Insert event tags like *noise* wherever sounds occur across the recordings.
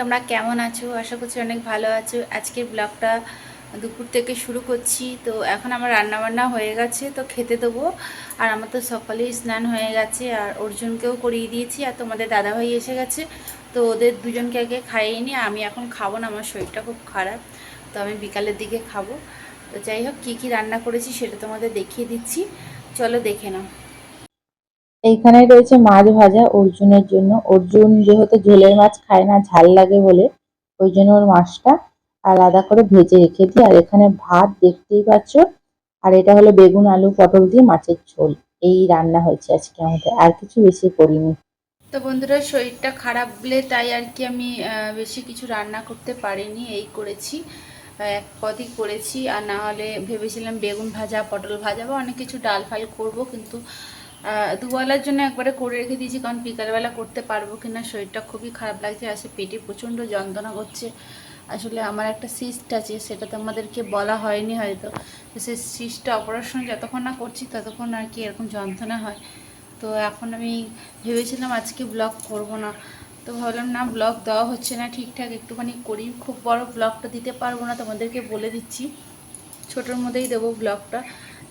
তোমরা কেমন আছো? আশা করছি অনেক ভালো আছো। আজকের ব্লগটা দুপুর থেকে শুরু করছি। তো এখন আমার রান্নাবান্না হয়ে গেছে, তো খেতে দেবো। আর আমার তো সকালেই স্নান হয়ে গেছে, আর অর্জুনকেও করিয়ে দিয়েছি, আর তোমাদের দাদাভাই এসে গেছে। তো ওদের দুজনকে আগে খাইয়ে আমি এখন খাব না, আমার শরীরটা খুব খারাপ, তো আমি বিকালের দিকে খাব। তো যাই হোক, কী কী রান্না করেছি সেটা তোমাদের দেখিয়ে দিচ্ছি। চলো দেখে নাও। এইখানে রয়েছে মাছ ভাজা অর্জুনের জন্য। অর্জুন যেহেতু ঝোলের মাছ খায় না, ঝাল লাগে বলে, ওই জন্য ওর মাছটা আলাদা করে ভেজে রেখে দিই। আর এখানে ভাত দেখতেই পাচ্ছ, আর এটা হলো বেগুন, আলু, পটল দিয়ে মাছের ঝোল। এই রান্না হয়েছে আজকে আমাদের, আর কিছু বেশি করিনি। তো বন্ধুরা, শরীরটা খারাপ বলে তাই আর কি আমি বেশি কিছু রান্না করতে পারিনি, এই করেছি। এক পদই করেছি, আর না হলে ভেবেছিলাম বেগুন ভাজা, পটল ভাজা বা অনেক কিছু ডাল ফাল করব, কিন্তু দুবেলার জন্য একবারে করে রেখে দিয়েছি, কারণ বিকালবেলা করতে পারব কি না শরীরটা খুবই খারাপ লাগছে আসে পেটে প্রচণ্ড যন্ত্রণা করছে আসলে আমার একটা সিস্ট আছে সেটা তো আমাদেরকে বলা হয়নি হয়তো। তো সেই সিস্টটা অপারেশন যতক্ষণ না করছি, ততক্ষণ আর কি এরকম যন্ত্রণা হয়। তো এখন আমি ভেবেছিলাম আজকে ব্লগ করব না। তো ভাবলাম, না ব্লগ দেওয়া হচ্ছে না ঠিকঠাক, একটুখানি করি। খুব বড় ব্লগটা দিতে পারব না, তোমাদেরকে বলে দিচ্ছি। ছোটোর মধ্যেই দেবো ব্লগটা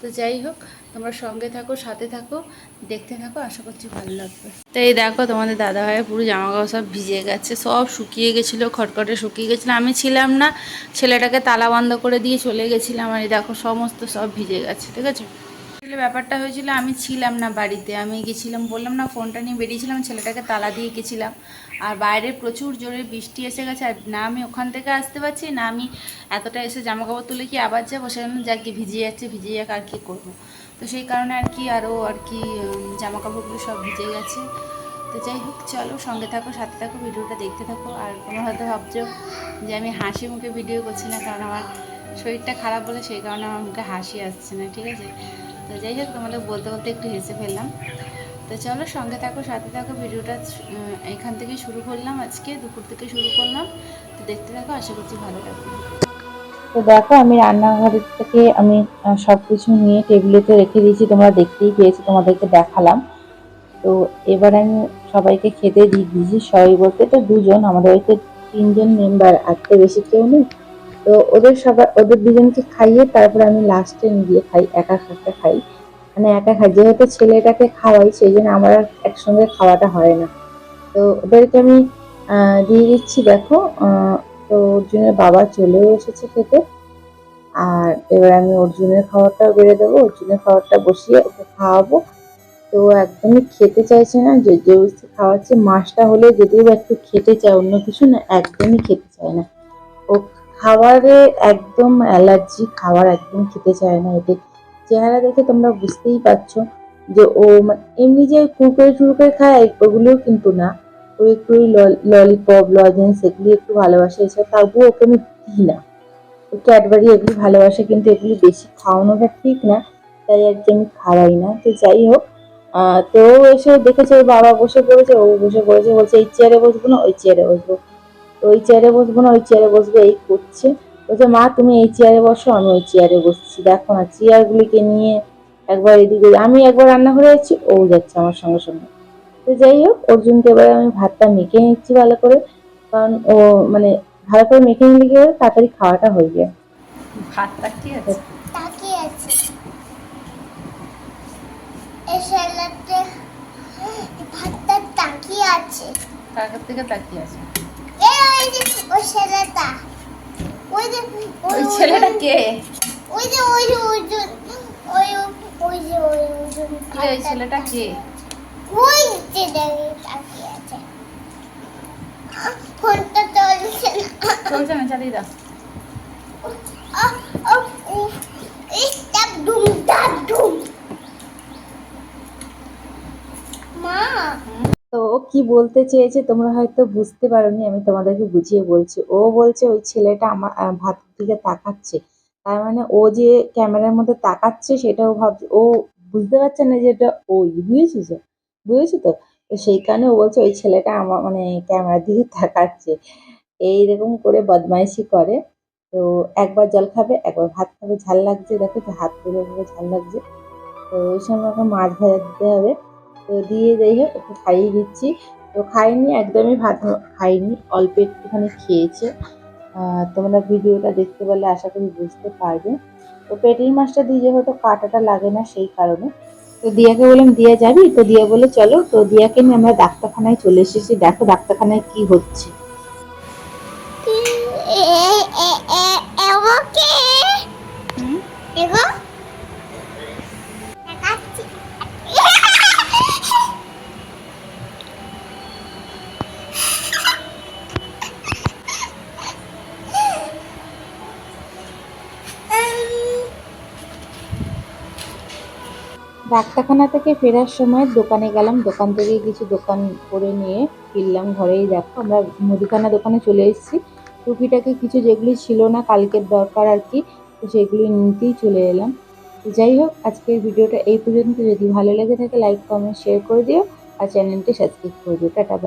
তো যাই হোক, তোমরা সঙ্গে থাকো, সাথে থাকো, দেখতে থাকো, আশা করছি ভালো লাগবে। তো এই দেখো, তোমাদের দাদা ভাইয়ের পুরো জামা কাপড় সব ভিজে গেছে, সব শুকিয়ে গেছিল, খটখটে শুকিয়ে গেছিল। আমি ছিলাম না, ছেলেটাকে তালা বন্ধ করে দিয়ে চলে গেছিলাম, আর এই দেখো, সমস্ত সব ভিজে গেছে, ঠিক আছে? আসলে ব্যাপারটা হয়েছিল, আমি ছিলাম না বাড়িতে। আমি গেছিলাম, বললাম, না, ফোনটা নিয়ে বেরিয়েছিলাম, ছেলেটাকে তালা দিয়ে গেছিলাম। আর বাইরে প্রচুর জোরে বৃষ্টি এসে গেছে, আর না আমি ওখান থেকে আসতে পারছি, না আমি এতটা এসে জামা কাপড় তুলে কি আবার যাব? সেজন্য যাকে ভিজে যাচ্ছে ভিজে যাক আর কি করব? তো সেই কারণে আর কি আরও আর কি জামা কাপড়গুলো সব ভিজে গেছে। তো যাই হোক, চলো সঙ্গে থাকো, সাথে থাকো, ভিডিওটা দেখতে থাকো। আর তোমরা হয়তো ভাবছ যে আমি হাসি মুখে ভিডিও করছি না, কারণ আমার শরীরটা খারাপ বলে সেই কারণে আমার মুখে হাসি আসছে না, ঠিক আছে? তো যাই হোক তোমাদের বলতে বলতে একটু হেসে ফেললাম। তো চলো সঙ্গে থাকো সাথে থাকো ভিডিওটা এখান থেকে শুরু করলাম আজকে দুপুর থেকে শুরু করলাম। তো দেখতে থাকো আশা করছি ভালো লাগবে। তো দেখো আমি রান্নাঘরের থেকে আমি আহ, সবকিছু নিয়ে টেবিলেতে রেখে দিয়েছি তোমরা দেখতেই পেয়েছি তোমাদেরকে দেখালাম। তো এবার আমি সবাইকে খেতে দিয়ে দিয়েছি সবাই বলতে তো দুজন আমাদের বাড়িতে তিনজন মেম্বার আর বেশি কেউ নেই। তো ওদের সবাই ওদের দুজনকে খাইয়ে তারপরে আমি লাস্টে নিজে খাই, একা একটা খাই। মানে একা খাই, যেহেতু ছেলেটাকে খাওয়াই, সেই জন্য আমার একসঙ্গে খাওয়াটা হয় না। তো ওদেরকে আমি দিয়ে দিচ্ছি, দেখো। তো অর্জুনের বাবা চলেও এসেছে খেতে। আর এবার আমি অর্জুনের খাবারটা বেড়ে দেবো। অর্জুনের খাবারটা বসিয়ে ওকে খাওয়াবো। তো একদমই খেতে চাইছে না, যে যে খাওয়াচ্ছে। মাছটা হলে যদিও একটু খেতে চায়, অন্য কিছু না, একদমই খেতে চায় না। ও খাবারে একদম অ্যালার্জি খাবার একদম খেতে চায় না এতে চেহারা দেখে তোমরা বুঝতেই পারছ যে ও মানে এমনি যে কুরকুরে টুরকুরে খায় ওগুলোও কিন্তু না। ও একটু ললিপপ লজেন্স এগুলি একটু ভালোবাসে, এছাড়া তবুও ওকে আমি দিই না। ও ক্যাডবারি এগুলি ভালোবাসে কিন্তু এগুলি বেশি খাওয়ানোটা ঠিক না, তাই আর কি আমি খাওয়াই না। তো যাই হোক তো এসে দেখেছে, ওর বাবা বসে পড়েছে, ও বসে পড়েছে, বলছে, এই চেয়ারে বসবো না, ওই চেয়ারে বসবো। ওই চেয়ারে বসবো না ওই চেয়ারে বসবো এই করছে। বলছে মা তুমি এই চেয়ারে বসো আমি ওই চেয়ারে বসছি। দেখো না চেয়ারগুলিকে নিয়ে একবার এদিকে আমি একবার রান্নাঘরে যাচ্ছি ও যাচ্ছে আমার সঙ্গে সঙ্গে। তো যাই হোক অর্জুনকে এবারে আমি ভাতটা মেখে নিচ্ছি ভালো করে কারণ ও মানে ভালো করে মেখে নিলে কি হবে, তাড়াতাড়ি খাওয়াটা হয়ে যায়। ভাতটা কি আছে? আছে? ভাতটা তাকিয়ে আছে? থেকে তাকিয়ে আছে? ওই ছেলেটা ওই যে চালিয়ে দাও এই ডাব ডুম মা তো ও কি বলতে চেয়েছে তোমরা হয়তো বুঝতে পারোনি, আমি তোমাদেরকে বুঝিয়ে বলছি। ও বলছে ওই ছেলেটা আমার ভাতের দিকে তাকাচ্ছে। তার মানে ও যে ক্যামেরার মধ্যে তাকাচ্ছে সেটাও ভাবছে, ও বুঝতে পারছে না যে এটা ওই বুঝেছিস বুঝেছ তো? তো সেই কারণে ও বলছে ওই ছেলেটা আমার মানে ক্যামেরার দিকে *laughs* তাকাচ্ছে। এইরকম করে বদমাইশি করে। তো একবার জল খাবে, একবার ভাত খাবে, ঝাল লাগছে। দেখো তো হাত তুলে ঝাল লাগছে। তো ওই সময় ওকে মাছ ভাজা দিতে হবে। তো দিয়ে যাই হোক ওকে খাইয়ে দিচ্ছি তো খাইনি একদমই ভাত খাইনি অল্প একটুখানি খেয়েছে তোমরা ভিডিওটা দেখতে পারলে আশা করি বুঝতে পারবে তো পেটির মাছটা দিয়ে যেহেতু কাটাটা লাগে না সেই কারণে তো দিয়াকে বললাম দিয়া যাবি তো দিয়া বলে চলো তো দিয়াকে নিয়ে আমরা ডাক্তারখানায় চলে এসেছি দেখো ডাক্তারখানায় কি হচ্ছে এগো কে হুম এগো দেখাচ্ছি ডাক্তারখানা থেকে ফেরার সময় দোকানে গেলাম, দোকান থেকে কিছু দোকান করে নিয়ে ফিরলাম, ঘরেই দেখো আমরা মুদিখানা দোকানে চলে এসেছি। টুপিটাকে কিছু যেগুলি ছিল না, কালকের দরকার আর কি, তো সেগুলি নিতেই চলে এলাম। যাই হোক, আজকের ভিডিওটা এই পর্যন্ত। যদি ভালো লেগে থাকে লাইক কমেন্ট শেয়ার করে দিও। আর চ্যানেলটি সাবস্ক্রাইব করে দিও। টাটা.